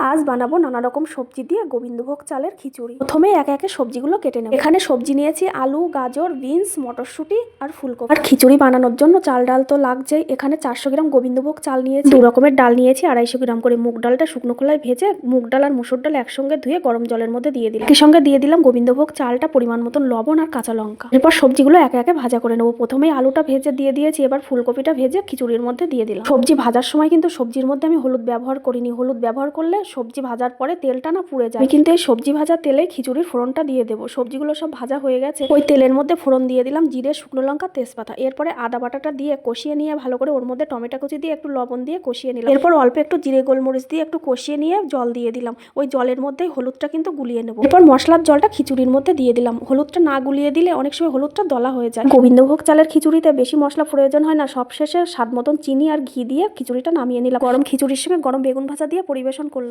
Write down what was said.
আজ বানাবো নানা রকম সবজি দিয়ে গোবিন্দভোগ চালের খিচুড়ি। প্রথমে একে একে সবজিগুলো কেটে নেব। এখানে সবজি নিয়েছি আলু, গাজর, বিনস, মটরশুঁটি আর ফুলকপি। আর খিচুড়ি বানানোর জন্য চাল ডাল তো লাগছেই। এখানে চারশো গ্রাম গোবিন্দভোগ চাল নিয়েছি। দু রকমের ডাল নিয়েছি, আড়াইশো গ্রাম করে মুগ ডালটা শুকনো খোলায় ভেজে মুগ ডাল আর মুসুর ডাল একসঙ্গে ধুয়ে গরম জলের মধ্যে দিয়ে দিলাম। এর সঙ্গে দিয়ে দিলাম গোবিন্দভোগ চালটা পরিমাণ মতন লবণ আর কাঁচা লঙ্কা। এরপর সবজিগুলো একে একে ভাজা করে নেব। প্রথমেই আলুটা ভেজে দিয়ে দিয়েছি, এবার ফুলকপিটা ভেজে খিচুড়ির মধ্যে দিয়ে দিলাম। সবজি ভাজার সময় কিন্তু সবজির মধ্যে আমি হলুদ ব্যবহার করিনি। হলুদ ব্যবহার করলে সবজি ভাজার পরে তেলটা না পুড়ে যায়। কিন্তু এই সবজি ভাজা তেলে খিচুড়ির ফোড়নটা দিয়ে দেবো। সবজিগুলো সব ভাজা হয়ে গেছে। ওই তেলের মধ্যে ফোড়ন দিয়ে দিলাম, জিরে, শুকনো লঙ্কা, তেজপাতা। এরপরে আদা বাটাটা দিয়ে কষিয়ে নিয়ে ভালো করে ওর মধ্যে টমেটো কুচি দিয়ে একটু লবণ দিয়ে কষিয়ে নিলাম। এরপর অল্প একটু জিরে, গোলমরিচ দিয়ে একটু কষিয়ে নিয়ে জল দিয়ে দিলাম। ওই জলের মধ্যেই হলুদটা কিন্তু গুলিয়ে নেব। এরপর মশলার জলটা খিচুড়ির মধ্যে দিয়ে দিলাম। হলুদটা না গুলিয়ে দিলে অনেক সময় হলুদটা দলা হয়ে যায়। গোবিন্দভোগ চালের খিচুড়িতে বেশি মশলা প্রয়োজন হয় না। সবশেষে স্বাদ মতন চিনি আর ঘি দিয়ে খিচুড়িটা নামিয়ে নিলাম। গরম খিচুড়ির সঙ্গে গরম বেগুন ভাজা দিয়ে পরিবেশন করলাম।